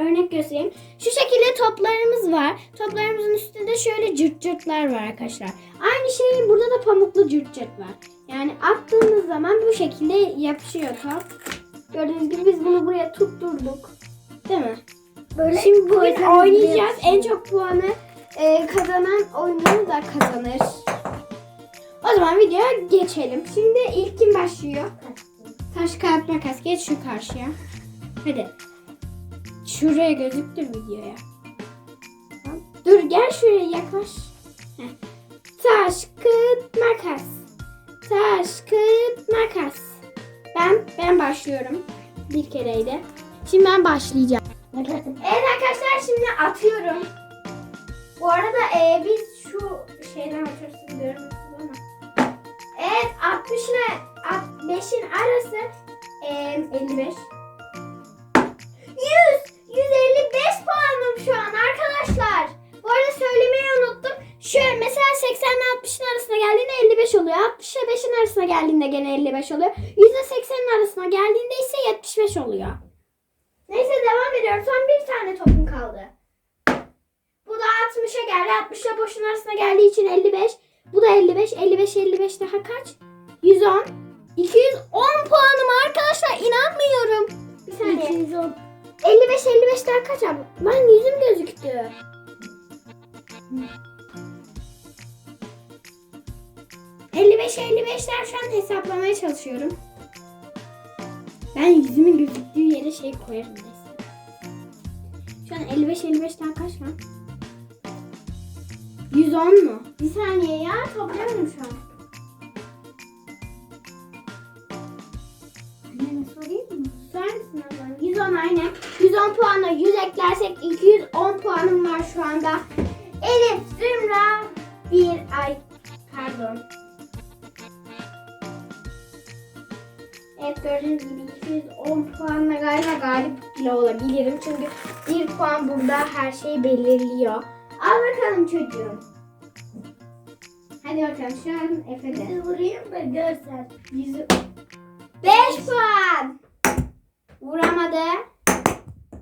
örnek göstereyim. Şu şekilde toplarımız var. Toplarımızın üstünde şöyle cırt cırtlar var arkadaşlar. Aynı şeyin burada da pamuklu cırt cırt var. Yani attığınız zaman bu şekilde yapışıyor top. Gördüğünüz gibi biz bunu buraya tutturduk. Değil mi? Böyle Şimdi bugün oynayacağız. En çok puanı e, kazanan oyunu da kazanır. O zaman videoya geçelim. Şimdi ilk kim başlıyor? Taş kağıt makas geç şu karşıya. Hadi. Şuraya gözüktür videoya. Tamam. Dur gel şuraya yaklaş. Taş kağıt makas. Taş kağıt makas. Ben ben başlıyorum. Bir kereydi. Şimdi ben başlayacağım. Evet arkadaşlar şimdi atıyorum. Bu arada e, biz şu şeyden atıyoruz görmüyorsunuz ama. Evet 60 ile 5'in arası e, 55. 100 155 puanım şu an arkadaşlar. Bu arada söylemeyi unuttum. Şöyle mesela 80 ile 60'ın arasına geldiğinde 55 oluyor. 60 ile 5'in arasına geldiğinde gene 55 oluyor. %80'in arasına geldiğinde ise 75 oluyor. Neyse devam ediyorum. Son bir tane topum kaldı. Bu da 60'a geldi. 60 ile boşun arasına geldiği için 55. Bu da 55. 55 55 daha kaç? 110. 55 daha kaç abi? Ben yüzüm gözüktü. ...55 55'ler şu an hesaplamaya çalışıyorum. Ben yüzümün gözüktüğü yere şey koyarım neyse. Şu an 55 55 daha kaç lan? 110 mu? Bir saniye ya topluyorum şu an. Ablam? 110 aynen. 110 puanla 100 eklersek 210 puanım var şu anda. Elif Zümra bir ay pardon. Evet gördüğünüz gibi 210 puanla galiba galip bile olabilirim. Çünkü bir puan burada her şeyi belirliyor. Al bakalım çocuğum. Hadi bakalım şu an Efe'de. Sizi vurayım da görsen. Yüzü... 5 puan. Vuramadı.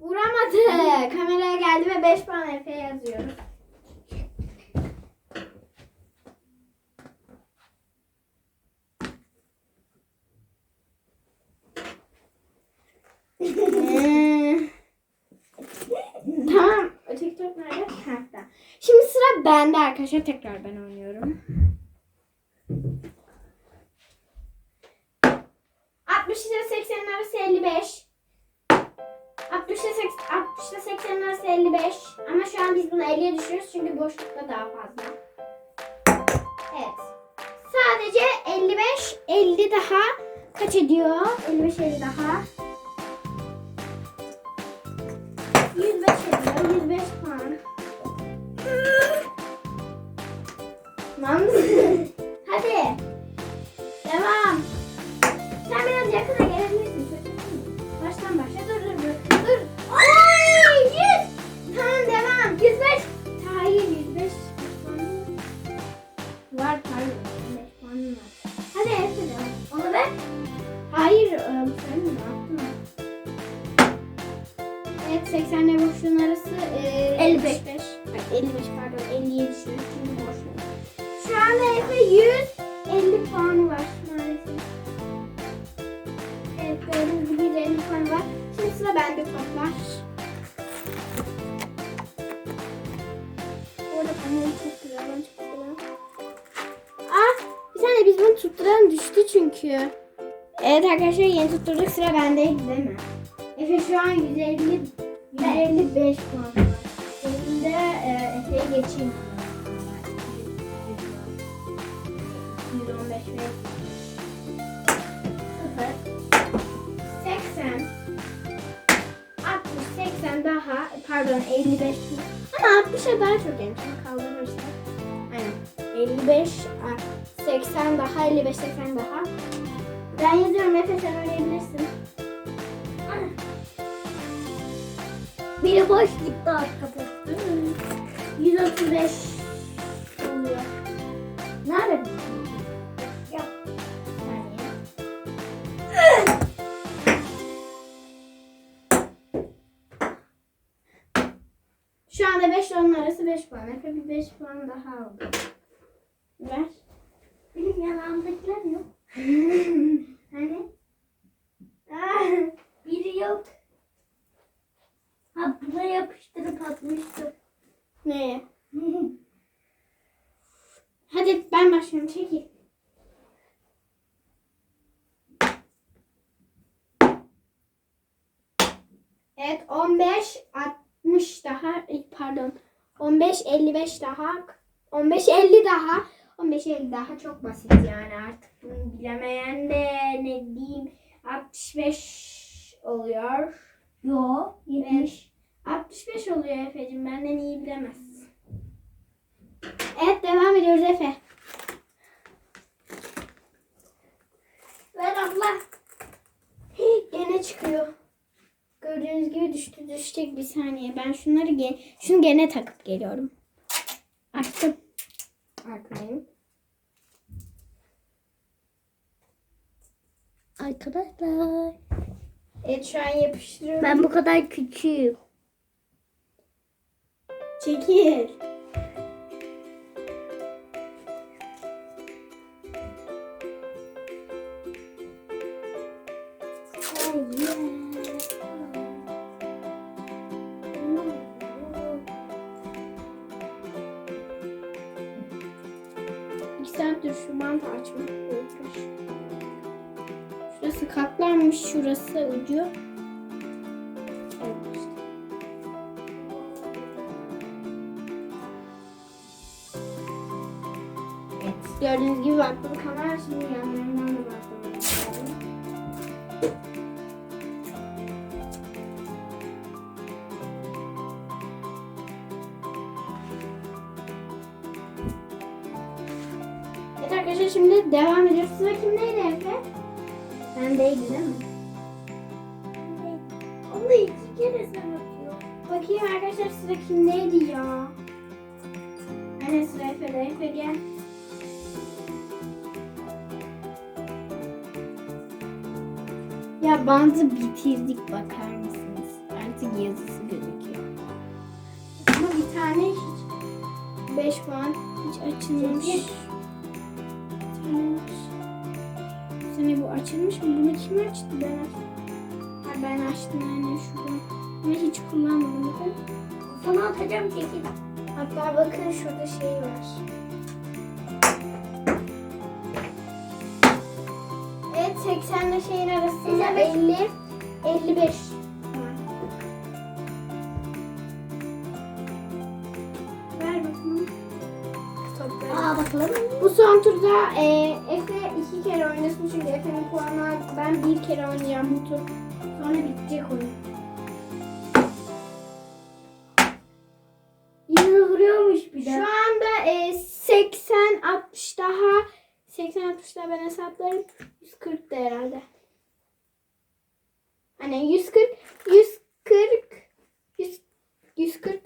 Vuramadı. Kameraya geldi ve 5 puan Efe yazıyorum. Ee, tamam. Öteki top nerede? Ha. Şimdi sıra bende arkadaşlar. Tekrar ben oynuyorum. 60 ile 80'in arası 55. 60 ile 80, 60 ile 80'in arası 55. Ama şu an biz bunu 50'ye düşürüyoruz çünkü boşlukta daha fazla. Evet. Sadece 55, 50 daha kaç ediyor? 55, 50 daha. Tutturduk sıra bendeydi değil mi? Efe şu an 150 155 puan var. De e, Efe'ye geçeyim. 115 ve 0 80 60 80 daha pardon 55 ama 60'a daha çok yani şunu kaldırırsak aynen 55 a, 80 daha 55 80 daha ben yazıyorum Efe sen öğrenebilirsin Biri boş gitti arka postu. 135 oluyor Nerede? Yap. Şu anda 5 ile onun arası 5 puan. Efe bir 5 puan daha aldı. Ver. Benim yanağımdakiler yok. hani? Ah, biri yok. Ha buna yapıştırıp atmıştım. Neye? Hadi ben başlıyorum. Çekil. Evet 15 60 daha pardon 15 55 daha 15 50 daha 15 50 daha çok basit yani artık bunu bilemeyen de ne diyeyim 65 oluyor. Yok. 70. 65 oluyor Efe'cim benden iyi bilemez. Evet devam ediyoruz Efe. Ver abla. Hii, Gene çıkıyor. Gördüğünüz gibi düştü düşecek bir saniye. Ben şunları ge şunu gene takıp geliyorum. Açtım. Arkayım. Arkadaşlar. Evet şu an yapıştırıyorum. Ben bu kadar küçüğüm. Çekil. Şu mantı açmak uğraş. Şurası katlanmış, şurası ucu. Evet gördüğünüz gibi baktım kamera şimdi yanlarından Evet arkadaşlar şimdi devam ediyoruz. Sıra kimdeydi Efe? Bendeydi değil mi? Onu iki kere sen atıyor. Bakayım arkadaşlar sıra kimdeydi ya? Anne sıra Efe'de. Efe gel. Ya bandı bitirdik bakar mısınız? Artık yazısı gözüküyor. Ama bir tane hiç 5 puan hiç açılmamış. Var. Sene bu açılmış mı? Bunu kim açtı? Ben açtım. Ha, ben açtım yani şuradan. Ama hiç kullanmadım. Bakın. Sana atacağım çekil. Hatta bakın şurada şey var. Evet 80 ile şeyin arasında 50 55 Bu son turda e, Efe iki kere oynasın çünkü Efe'nin puanı. Ben bir kere oynayacağım bu tur. Sonra bitecek oyun. Yine vuruyormuş bir Şu de. anda e, 80 60 daha 80 60 daha ben hesaplarım 140 da herhalde. Hani 140 140 100, 140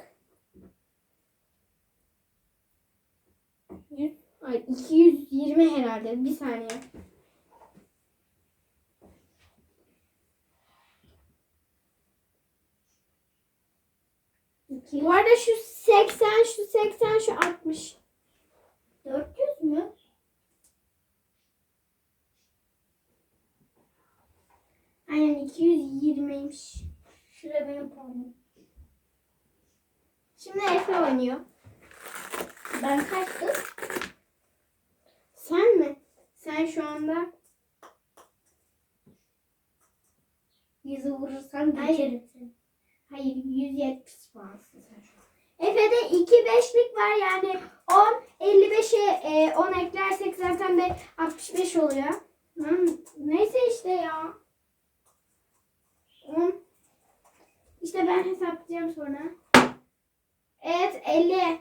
100, ay 220 herhalde. Bir saniye. Bu arada şu 80, şu 80, şu 60. 400 mü? Aynen 220'ymiş. Şuraya benim puanım. Şimdi Efe oynuyor. Ben kaçtım? Sen mi? Sen şu anda Yüzü vurursan geçerim seni. hayır 170 puansın sen şu an. Efe'de 2 5'lik var yani 10 55'e e, 10 eklersek zaten de 65 oluyor. Hmm, neyse işte ya. 10 İşte ben hesaplayacağım sonra. Evet 50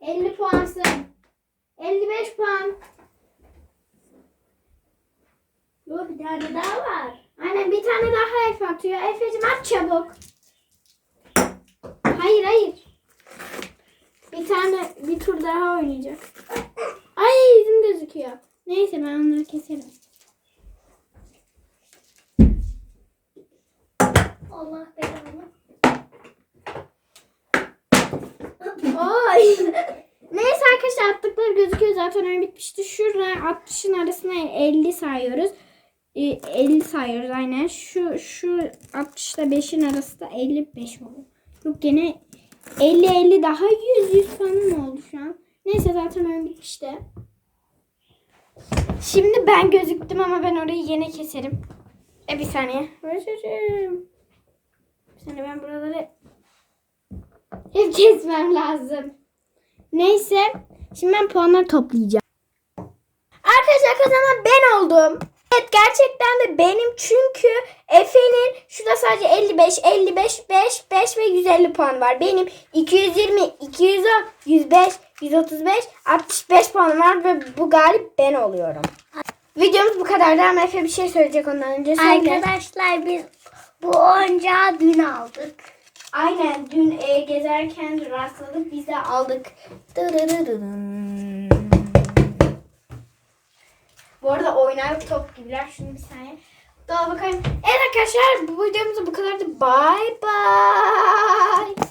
50 puansın. 55 puan. Yok bir tane daha var. Aynen bir tane daha Efe atıyor. Efe'cim at çabuk. Hayır hayır. Bir tane bir tur daha oynayacak. Ay yüzüm gözüküyor. Neyse ben onları keserim. Allah belanı. Neyse arkadaşlar attıkları gözüküyor zaten oyun bitmişti. Şurada 60'ın arasına 50 sayıyoruz. Ee, 50 sayıyoruz aynen. Şu şu 60 ile 5'in arası da 55 oldu. Yok gene 50 50 daha 100 100 falan oldu şu an. Neyse zaten oyun bitmişti. Şimdi ben gözüktüm ama ben orayı yine keserim. E bir saniye. Bir saniye ben buraları hep kesmem lazım. Neyse. Şimdi ben puanları toplayacağım. Arkadaşlar kazanan ben oldum. Evet gerçekten de benim çünkü Efe'nin şurada sadece 55, 55, 5, 5 ve 150 puan var. Benim 220, 210, 105, 135, 65 puan var ve bu galip ben oluyorum. Videomuz bu kadardı ama Efe bir şey söyleyecek ondan önce. Söyle. Arkadaşlar biz bu oyuncağı dün aldık. Aynen dün e, gezerken rastladık biz de aldık. Dırırırırım. Bu arada oynar top gibiler. Şunu bir saniye. Daha bakayım. Evet arkadaşlar bu videomuz da bu kadardı. Bye bye.